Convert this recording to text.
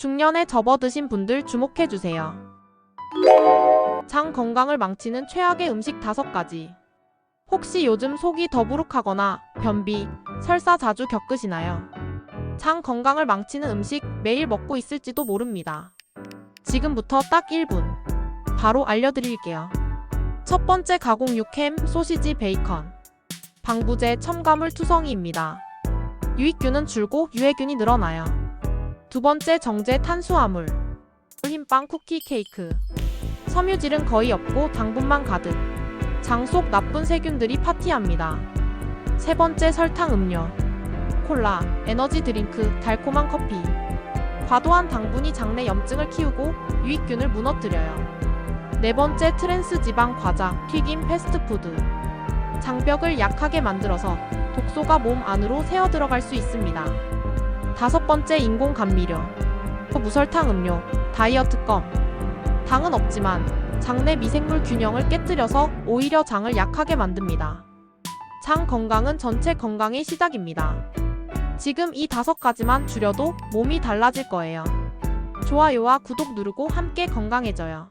중년에 접어드신 분들 주목해주세요. 장 건강을 망치는 최악의 음식 5가지. 혹시 요즘 속이 더부룩하거나 변비, 설사 자주 겪으시나요? 장 건강을 망치는 음식 매일 먹고 있을지도 모릅니다. 지금부터 딱 1분. 바로 알려드릴게요. 첫 번째 가공 육 햄, 소시지, 베이컨. 방부제, 첨가물 투성이입니다. 유익균은 줄고 유해균이 늘어나요. 두 번째 정제 탄수화물. 흰빵, 쿠키, 케이크. 섬유질은 거의 없고 당분만 가득. 장 속 나쁜 세균들이 파티합니다. 세 번째 설탕 음료. 콜라, 에너지 드링크, 달콤한 커피. 과도한 당분이 장내 염증을 키우고 유익균을 무너뜨려요. 네 번째 트랜스 지방 과자, 튀김, 패스트푸드. 장벽을 약하게 만들어서 독소가 몸 안으로 새어 들어갈 수 있습니다. 다섯 번째 인공 감미료. 무설탕 음료, 다이어트 껌. 당은 없지만 장내 미생물 균형을 깨뜨려서 오히려 장을 약하게 만듭니다. 장 건강은 전체 건강의 시작입니다. 지금 이 다섯 가지만 줄여도 몸이 달라질 거예요. 좋아요와 구독 누르고 함께 건강해져요.